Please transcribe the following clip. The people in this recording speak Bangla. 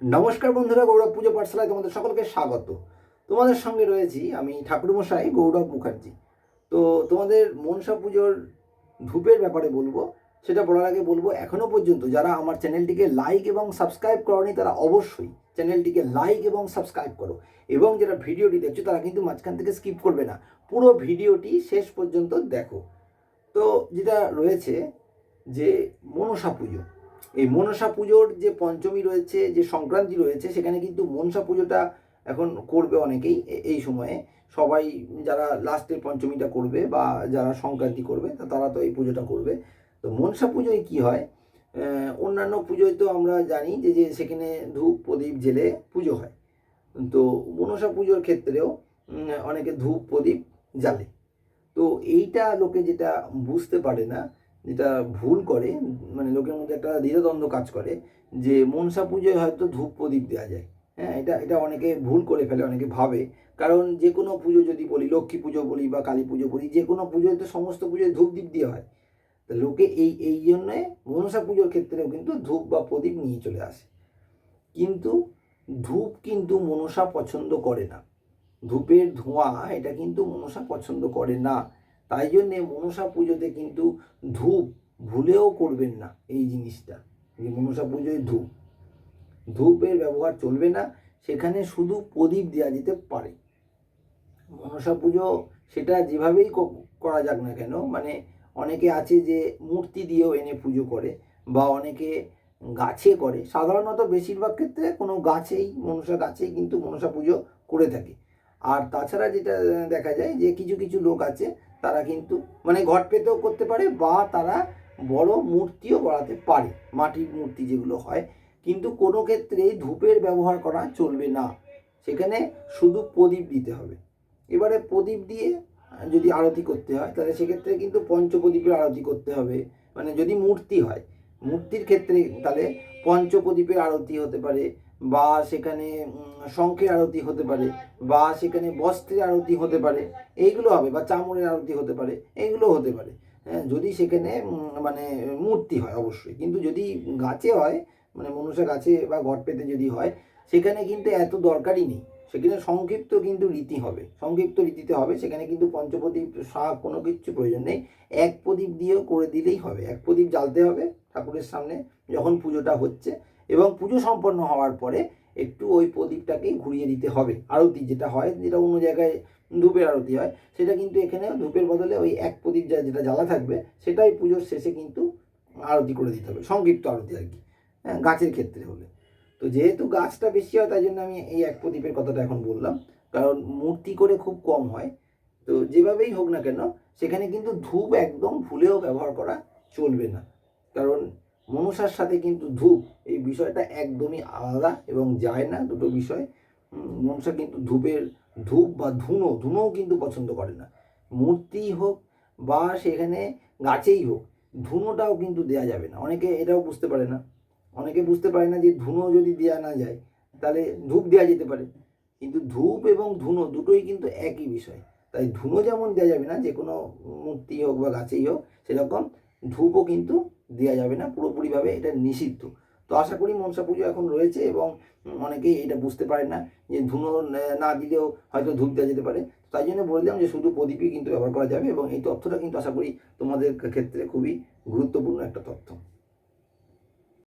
নমস্কার বন্ধুরা, গৌরব পুজো পাঠশালায় তোমাদের সকলকে স্বাগত। তোমাদের সঙ্গে রয়েছি আমি ঠাকুরমশাই গৌরব মুখার্জি। তো তোমাদের মনসা পুজোর ধূপের ব্যাপারে বলব, সেটা বলার আগে বলব এখনও পর্যন্ত যারা আমার চ্যানেলটিকে লাইক এবং সাবস্ক্রাইব করনি, তারা অবশ্যই চ্যানেলটিকে লাইক এবং সাবস্ক্রাইব করো। এবং যারা ভিডিওটি দেখছ, তারা কিন্তু মাঝখান থেকে স্কিপ করবে না, পুরো ভিডিওটি শেষ পর্যন্ত দেখো। তো যেটা রয়েছে যে মনসা পুজো এই মনসা পুজোর যে পঞ্চমী রয়েছে, যে সংক্রান্তি রয়েছে, সেখানে কিন্তু মনসা পুজোটা এখন করবে অনেকেই এই সময়ে। সবাই যারা লাস্টের পঞ্চমীটা করবে বা যারা সংক্রান্তি করবে তারা তো এই পুজোটা করবে। তো মনসা পুজোয় কি হয়? অন্যান্য পুজোয় তো আমরা জানি যে যে সেখানে ধূপ, প্রদীপ জেলে পুজো হয়। তো মনসা পুজোর ক্ষেত্রেও অনেকে ধূপ, প্রদীপ জ্বালে। তো এইটা লোকে যেটা বুঝতে পারে না যেটা ভুল করে মানে লোকের মধ্যে একটা দ্বিধাদ্বন্দ্ব কাজ করে, যে মনসা পুজোয় হয়তো ধূপ প্রদীপ দেওয়া যায়। হ্যাঁ এটা এটা অনেকে ভুল করে ফেলে, অনেকে ভাবে। কারণ যে কোনো পুজো যদি বলি, লক্ষ্মী পুজো বলি বা কালী পুজো বলি, যে কোনো পুজোয় তো সমস্ত পুজোয় ধূপ দ্বীপ দেওয়া হয়। তো লোকে এই এই জন্যে মনসা পুজোর ক্ষেত্রেও কিন্তু ধূপ বা প্রদীপ নিয়ে চলে আসে। কিন্তু ধূপ কিন্তু মনসা পছন্দ করে না। ধূপের ধোঁয়া, এটা কিন্তু মনসা পছন্দ করে না। তাই জন্যে মনসা পুজোতে কিন্তু ধূপ ভুলেও করবেন না এই জিনিসটা। যে মনসা পুজোয় ধূপ। ধূপের ব্যবহার চলবে না, সেখানে শুধু প্রদীপ দেওয়া যেতে পারে। মনসা পুজো সেটা যেভাবেই করা যাক না কেন মানে অনেকে আছে যে মূর্তি দিয়েও এনে পুজো করে বা অনেকে গাছে করে। সাধারণত বেশিরভাগ ক্ষেত্রে কোনো গাছেই, মনসা গাছেই কিন্তু মনসা পুজো করে থাকে। আর তাছাড়া যেটা দেখা যায় যে কিছু কিছু লোক আছে, তারা কিন্তু মানে ঘট পেতেও করতে পারে বা তারা বড় মূর্তিও বাড়াতে পারে, মাটির মূর্তি যেগুলো হয়। কিন্তু কোনো ক্ষেত্রেই ধূপের ব্যবহার করা চলবে না। সেখানে শুধু প্রদীপ দিতে হবে। এবারে প্রদীপ দিয়ে যদি আরতি করতে হয়, তাহলে সেক্ষেত্রে কিন্তু পঞ্চপ্রদীপের আরতি করতে হবে। মানে যদি মূর্তি হয়, মূর্তির ক্ষেত্রে তাহলে পঞ্চপ্রদীপের আরতি হতে পারে। বা সেখানে শঙ্খের আরতি হতে পারে, বা সেখানে বস্ত্রের আরতি হতে পারে, এইগুলো হবে, বা চামড়ের আরতি হতে পারে, এইগুলো হতে পারে। হ্যাঁ যদি সেখানে মানে মূর্তি হয় অবশ্যই। কিন্তু যদি গাছে হয় মানে মনুষ্য গাছে বা ঘট পেতে যদি হয়, সেখানে কিন্তু এত দরকারই নেই। সেখানে সংক্ষিপ্ত কিন্তু রীতি হবে। সংক্ষিপ্ত রীতিতে হবে, সেখানে কিন্তু পঞ্চপ্রদীপ শাক কোনো কিছু প্রয়োজন নেই। এক প্রদীপ দিয়েও করে দিলেই হবে। এক প্রদীপ জ্বালতে হবে ঠাকুরের সামনে, যখন পুজোটা হচ্ছে এবং পুজো সম্পন্ন হওয়ার পরে একটু ওই প্রদীপটাকেই ঘুরিয়ে দিতে হবে। আরতি যেটা হয়, যেটা অন্য জায়গায় ধূপের আরতি হয়, সেটা কিন্তু এখানে ধূপের বদলে ওই এক প্রদীপ যা, যেটা জ্বালা থাকবে, সেটাই পুজোর শেষে কিন্তু আরতি করে দিতে হবে, সংক্ষিপ্ত আরতি আর কি। হ্যাঁ গাছের ক্ষেত্রে হলে। তো যেহেতু গাছটা বেশি হয়, তাই জন্য আমি এই এক প্রদীপের কথাটা এখন বললাম। কারণ মূর্তি করে খুব কম হয়। তো যেভাবেই হোক না কেন, সেখানে কিন্তু ধূপ একদম ভুলেও ব্যবহার করা চলবে না। কারণ মনসার সাথে কিন্তু ধূপ, এই বিষয়টা একদমই আলাদা এবং যায় না দুটো বিষয়। মনসা কিন্তু ধূপের ধূপ বা ধুনো, ধুনোও কিন্তু পছন্দ করে না। মূর্তি হোক বা সেখানে গাছেই হোক, ধুনোটাও কিন্তু দেয়া যাবে না। অনেকে এটাও বুঝতে পারে না। অনেকে বুঝতে পারে না যে ধুনো যদি দেয়া না যায়, তাহলে ধূপ দেওয়া যেতে পারে। কিন্তু ধূপ এবং ধুনো দুটোই কিন্তু একই বিষয়। তাই ধুনো যেমন দেওয়া যাবে না, যে কোনো মূর্তি হোক বা গাছেই হোক, সেরকম ধূপও কিন্তু দেওয়া যাবে না, পুরোপুরিভাবে এটা নিষিদ্ধ। তো আশা করি মনসা পুজো এখন রয়েছে এবং অনেকেই এটা বুঝতে পারে না যে ধুনো না দিলেও হয়তো ধূপ দেওয়া যেতে পারে। তাই জন্য বলে দিলাম যে শুধু প্রদীপই কিন্তু ব্যবহার করা যাবে এবং এই তথ্যটা কিন্তু আশা করি তোমাদের ক্ষেত্রে খুবই গুরুত্বপূর্ণ একটা তথ্য।